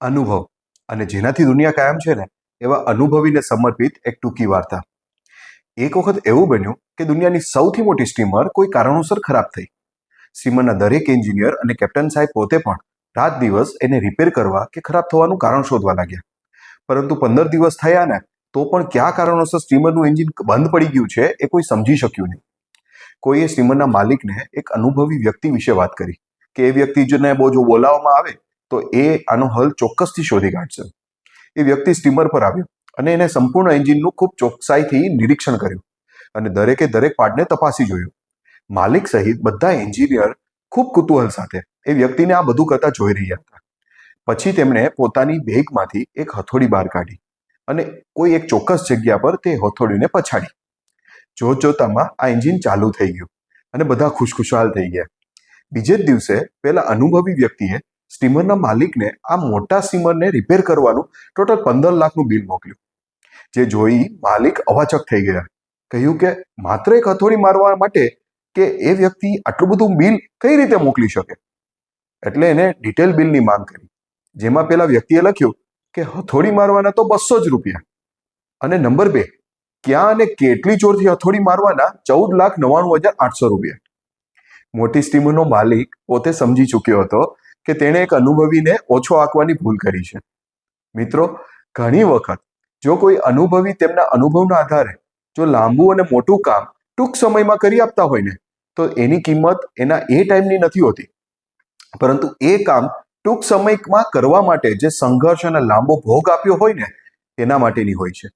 અનુભવ. અને જેનાથી દુનિયા કાયમ છે ને, એવા અનુભવીને સમર્પિત એક ટૂંકી વાર્તા. એક વખત એવું બન્યું કે દુનિયાની સૌથી મોટી સ્ટીમર કોઈ કારણોસર ખરાબ થઈ. સ્ટીમરના દરેક એન્જિનિયર અને કેપ્ટન સાહેબ પોતે પણ રાત દિવસ એને રિપેર કરવા કે ખરાબ થવાનું કારણ શોધવા લાગ્યા. પરંતુ પંદર દિવસ થયા ને, તો પણ કયા કારણોસર સ્ટીમરનું એન્જિન બંધ પડી ગયું છે એ કોઈ સમજી શક્યું નહીં. કોઈએ સ્ટીમરના માલિકને એક અનુભવી વ્યક્તિ વિશે વાત કરી, કે એ વ્યક્તિ જેને બહુ જો બોલાવવામાં આવે તો એ આનો હલ ચોક્કસથી શોધી કાઢશે. એ વ્યક્તિ સ્ટીમર પર આવ્યો અને એને સંપૂર્ણ એન્જિનનું ખૂબ ચોકસાઈથી નિરીક્ષણ કર્યું અને દરેકે દરેક પાર્ટને તપાસી જોયું. માલિક સહિત બધા એન્જિનિયર ખૂબ કુતૂહલ સાથે એ વ્યક્તિને આ બધું કરતા જોઈ રહ્યા હતા. પછી તેમણે પોતાની બેગમાંથી એક હથોડી બહાર કાઢી અને કોઈ એક ચોક્કસ જગ્યા પર તે હથોડીને પછાડી. જોત જોતામાં આ એન્જિન ચાલુ થઈ ગયું અને બધા ખુશખુશાલ થઈ ગયા. બીજે જ દિવસે પેલા અનુભવી વ્યક્તિએ સ્ટીમરના માલિકને આ મોટા સ્ટીમરને રિપેર કરવાનું ટોટલ પંદર લાખનું બિલ મોકલ્યું. જે જોઈ માલિક અવાચક થઈ ગયા. કહ્યું કે માત્ર એક હથોડી મારવા માટે કે એ વ્યક્તિ આટલું બધું બિલ કઈ રીતે મોકલી શકે? એટલે એને ડિટેલ બિલની માંગ કરી. જેમાં પેલા વ્યક્તિએ લખ્યું કે હથોડી મારવાના તો બસો જ રૂપિયા. અને નંબર બે, ક્યાં અને કેટલી જોરથી હથોડી મારવાના ચૌદ લાખ નવ્વાણું હજાર આઠસો રૂપિયા. મોટી સ્ટીમરનો માલિક પોતે સમજી ચૂક્યો હતો કે તેણે એક અનુભવીને ઓછો આંકવાની ભૂલ કરી છે. મિત્રો, ઘણી વખત જો કોઈ અનુભવી તેમના અનુભવના આધારે જો લાંબુ અને મોટું કામ ટૂંક સમયમાં કરી આપતા હોય ને, તો એની કિંમત એના એ ટાઈમની નથી હોતી. પરંતુ એ કામ ટૂંક સમયમાં કરવા માટે જે સંઘર્ષ અને લાંબો ભોગ આપ્યો હોય ને, તેના માટેની હોય છે.